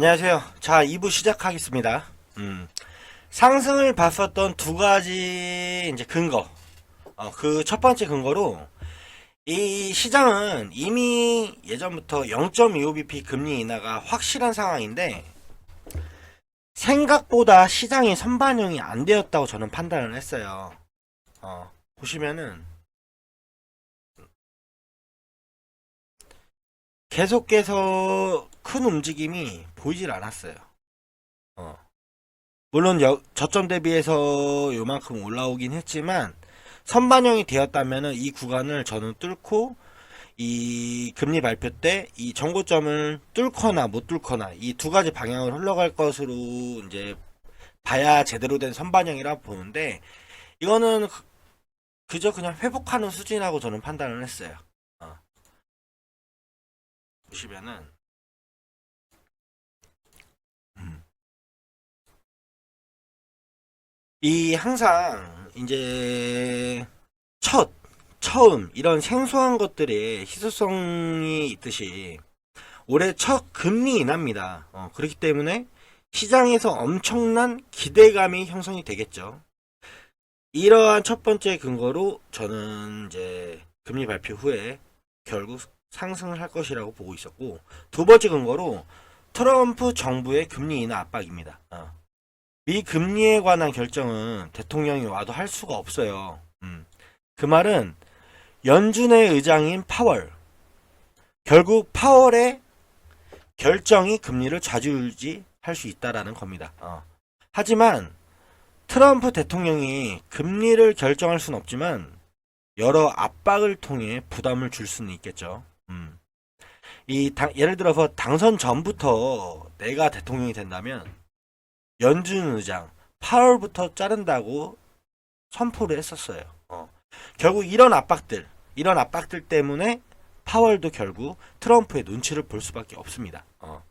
안녕하세요. 자, 2부 시작하겠습니다. 음, 상승을 봤었던 두 가지 이제 근거. 어, 그 첫 번째 근거로 이 시장은 이미 예전부터 0.25bp 금리 인하가 확실한 상황인데 생각보다 시장이 선반영이 안 되었다고 저는 판단을 했어요. 어, 보시면은 계속해서 큰 움직임이 보이질 않았어요. 어. 물론 여- 저점 대비해서 요만큼 올라오긴 했지만 선반영이 되었다면은 이 구간을 저는 뚫고 이 금리 발표 때 이 정고점을 뚫거나 못 뚫거나 이 두 가지 방향으로 흘러갈 것으로 이제 봐야 제대로 된 선반영이라 보는데 이거는 그- 그저 그냥 회복하는 수준이라고 저는 판단을 했어요. 어. 보시면은 이 항상 이제 첫 처음 이런 생소한 것들의 희소성이 있듯이 올해 첫 금리 인하입니다. 어, 그렇기 때문에 시장에서 엄청난 기대감이 형성이 되겠죠. 이러한 첫 번째 근거로 저는 이제 금리 발표 후에 결국 상승을 할 것이라고 보고 있었고 두 번째 근거로 트럼프 정부의 금리 인하 압박입니다. 어. 미 금리에 관한 결정은 대통령이 와도 할 수가 없어요. 음. 그 말은 연준의 의장인 파월 결국 파월의 결정이 금리를 좌지우지할 수 있다라는 겁니다. 어. 하지만 트럼프 대통령이 금리를 결정할 수는 없지만 여러 압박을 통해 부담을 줄 수는 있겠죠. 음. 이 당- 예를 들어서 당선 전부터 내가 대통령이 된다면 연준 의장 8월부터 자른다고 선포를 했었어요. 어. 결국 이런 압박들, 이런 압박들 때문에 파월도 결국 트럼프의 눈치를 볼 수밖에 없습니다. 어.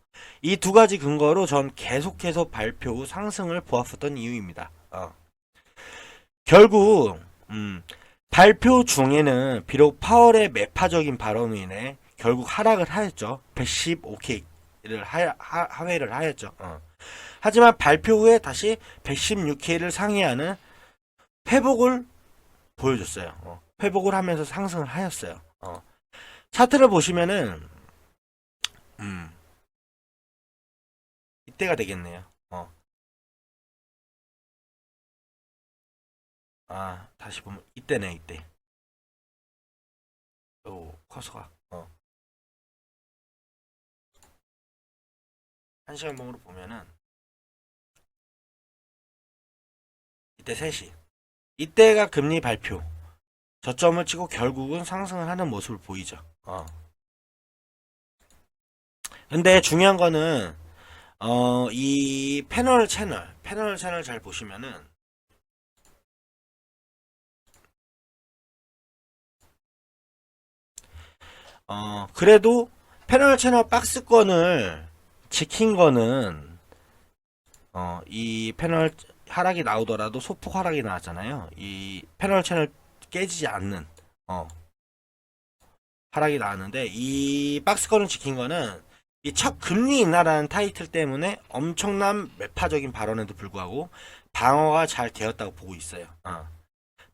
이 두 가지 근거로 전 계속해서 발표 후 상승을 보았었던 이유입니다. 어. 결국 음, 발표 중에는 비록 파월의 매파적인 발언으로 인해 결국 하락을 하였죠. 115K를 하, 하, 하회를 하였죠. 어. 하지만 발표 후에 다시 116K를 상회하는 회복을 보여줬어요. 어. 회복을 하면서 상승을 하였어요. 어. 차트를 보시면은 음, 이때가 되겠네요. 어. 아, 다시 보면 이때네, 이때. 오, 커서가. 어. 한 시간 봉으로 보면은 이때 3시. 이때가 금리 발표. 저점을 치고 결국은 상승을 하는 모습을 보이죠. 어. 근데 중요한 거는 어, 이 패널 채널, 패널 채널 잘 보시면은 어, 그래도 패널 채널 박스권을 지킨 거는 어, 이 패널 하락이 나오더라도 소폭 하락이 나왔잖아요. 이 패널 채널 깨지지 않는 어, 하락이 나왔는데 이 박스권을 지킨 거는 이 첫 금리 인하라는 타이틀 때문에 엄청난 매파적인 발언에도 불구하고 방어가 잘 되었다고 보고 있어요. 어.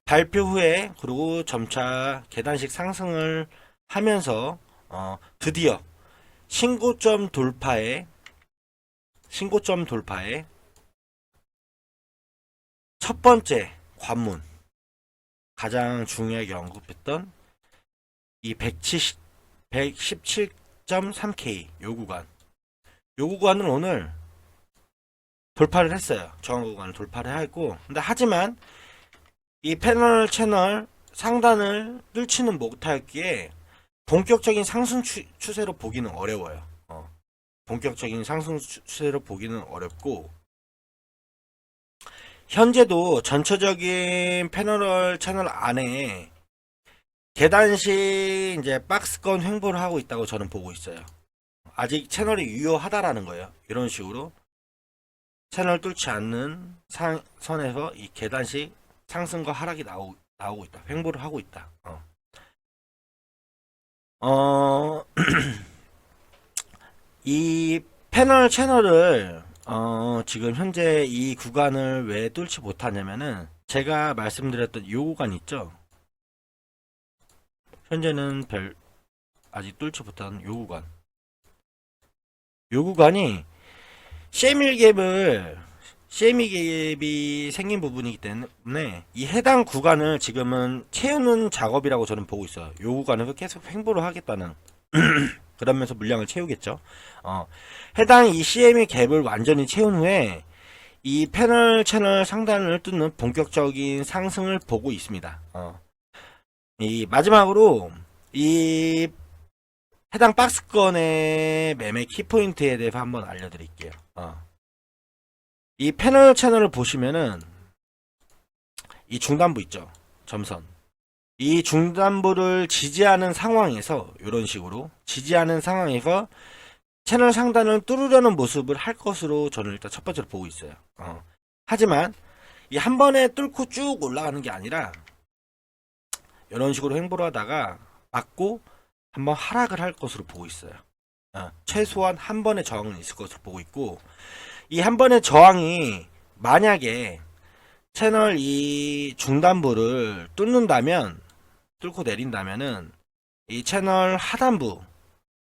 발표 후에 그리고 점차 계단식 상승을 하면서 어, 드디어 신고점 돌파에 신고점 돌파에 첫 번째 관문 가장 중요하게 언급했던 이 170, 117.3K 요 구간 요 구간은 오늘 돌파를 했어요 정한 구간을 돌파를 했고 근데 하지만 이 패널 채널 상단을 뚫지는 못하였기에 본격적인 상승 추, 추세로 보기는 어려워요. 어. 본격적인 상승 추- 추세로 보기는 어렵고 현재도 전체적인 패널 채널 안에 계단식 이제 박스권 횡보를 하고 있다고 저는 보고 있어요. 아직 채널이 유효하다라는 거예요. 이런 식으로 채널 뚫지 않는 상, 선에서 이 계단식 상승과 하락이 나오, 나오고 있다. 횡보를 하고 있다. 어. 어, 이 패널 채널을 어, 지금 현재 이 구간을 왜 뚫지 못하냐면은 제가 말씀드렸던 요 구간 있죠. 현재는 별 아직 뚫지 못한 요 구간. 요 구간이 쉐밀갭을 쉐밀갭이 생긴 부분이기 때문에 이 해당 구간을 지금은 채우는 작업이라고 저는 보고 있어요. 요 구간을 계속 횡보를 하겠다는 그러면서 물량을 채우겠죠. 어, 해당 이 CM의 갭을 완전히 채운 후에 이 패널 채널 상단을 뚫는 본격적인 상승을 보고 있습니다. 어. 이 마지막으로 이 해당 박스권의 매매 키포인트에 대해서 한번 알려드릴게요. 어. 이 패널 채널을 보시면은 이 중단부 있죠. 점선. 이 중단부를 지지하는 상황에서 이런 식으로 지지하는 상황에서 채널 상단을 뚫으려는 모습을 할 것으로 저는 일단 첫 번째로 보고 있어요. 어. 하지만 이 한 번에 뚫고 쭉 올라가는 게 아니라 이런 식으로 횡보를 하다가 맞고 한번 하락을 할 것으로 보고 있어요. 어, 최소한 한 번의 저항은 있을 것으로 보고 있고 이 한 번의 저항이 만약에 채널 이 중단부를 뚫는다면 뚫고 내린다면은 이 채널 하단부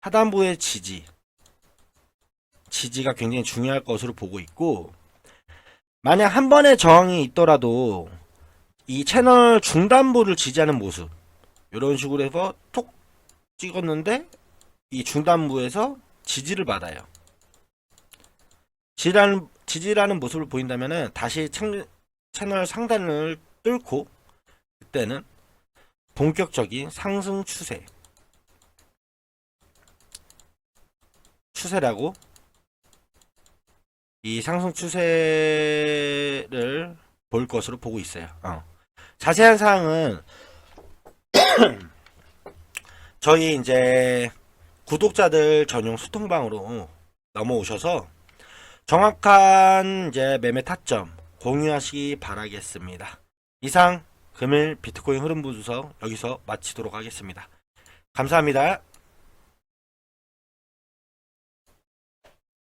하단부의 지지 지지가 굉장히 중요할 것으로 보고 있고 만약 한 번의 저항이 있더라도 이 채널 중단부를 지지하는 모습 이런 식으로 해서 톡 찍었는데 이 중단부에서 지지를 받아요. 지지라는, 지지라는 모습을 보인다면은 다시 창- 채널 상단을 뚫고 그때는 본격적인 상승 추세 추세라고 이 상승 추세를 볼 것으로 보고 있어요. 어. 자세한 사항은 저희 이제 구독자들 전용 소통방으로 넘어오셔서 정확한 이제 매매 타점 공유하시기 바라겠습니다. 이상 금일 비트코인 흐름 분석 여기서 마치도록 하겠습니다. 감사합니다.